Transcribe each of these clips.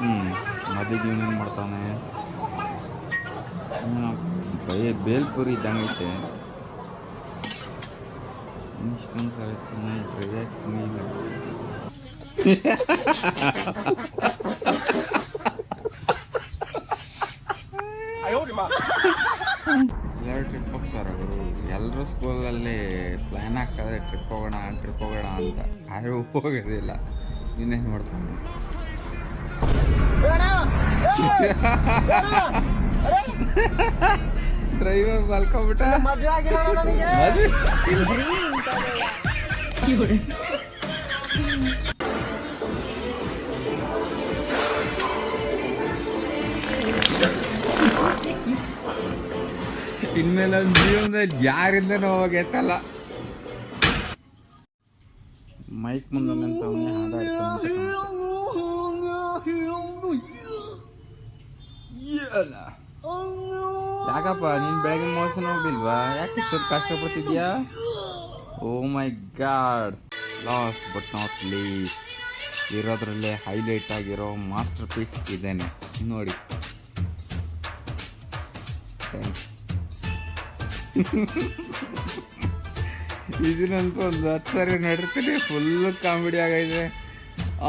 ಹ್ಞೂ ಮದುವೆಗೆ ಇವನೇನು ಮಾಡ್ತಾನೆ. ಬೈ ಬೇಲ್ಪುರಿ ಇದ್ದಂಗೆ ಐತೆ. ಇಷ್ಟೊಂದು ಸಲ ಚೆನ್ನಾಗಿ ಎಲ್ಲರೂ ಟ್ರಿಪ್ ಹೋಗ್ತಾರೆ ಅವರು. ಎಲ್ಲರೂ ಸ್ಕೂಲಲ್ಲಿ ಪ್ಲ್ಯಾನ್ ಹಾಕಿದ್ರೆ ಟ್ರಿಪ್ ಹೋಗೋಣ ಟ್ರಿಪ್ ಹೋಗೋಣ ಅಂತ. ಯಾರೂ ಹೋಗೋದಿಲ್ಲ. ಇನ್ನೇನು ಮಾಡ್ತಾನೆ? ಡ್ರೈವರ್ ಮಲ್ಕೊಂಬಿಟ್ಟ ಮದ್ವೆ? ಇನ್ಮೇಲೆ ಅವ್ನ ಜೀವನದಲ್ಲಿ ಯಾರಿಂದನೂ ಹೋಗಿ ಎತ್ತಲ್ಲ ಮೈಕ್ ಮುಂದೆ ನಿಂತವನೇ ಯಾಕಪ್ಪ, ನೀನ್ ಬೆಳಗ್ಗೆ ಮೋಸನ ಹೋಗ್ಲಿಲ್ವಾ ಯಾಕೆ ಇಷ್ಟೊಂದು ಕಷ್ಟಪಡ್ತಿದ್ಯಾ ಓ my god. Last but not least. ಇರೋದ್ರಲ್ಲೇ highlight ಆಗಿರೋ ಮಾಸ್ಟರ್ ಪೀಸ್ ಇದೇನೆ. ನೋಡಿ. ಇದನ್ನಂತೂ ಒಂದು ಹತ್ತು ಸರಿ ನಡೀತೀನಿ ಫುಲ್ಲು ಕಾಮಿಡಿ ಆಗೈತೆ.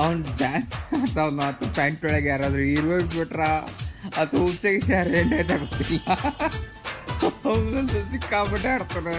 ಅವ್ನು ಡ್ಯಾನ್ಸ್ ಅವ್ನು ಹತ್ತು ಪ್ಯಾಂಟ್ ಒಳಗೆ ಯಾರಾದರೂ ಇರ್ಬೇಕು ಬಿಟ್ರ? അത് ഉച്ചയ്ക്ക് ശരേന്റെ ഒന്നും ശ്രദ്ധിക്കാൻ വേണ്ടി നടത്തണേ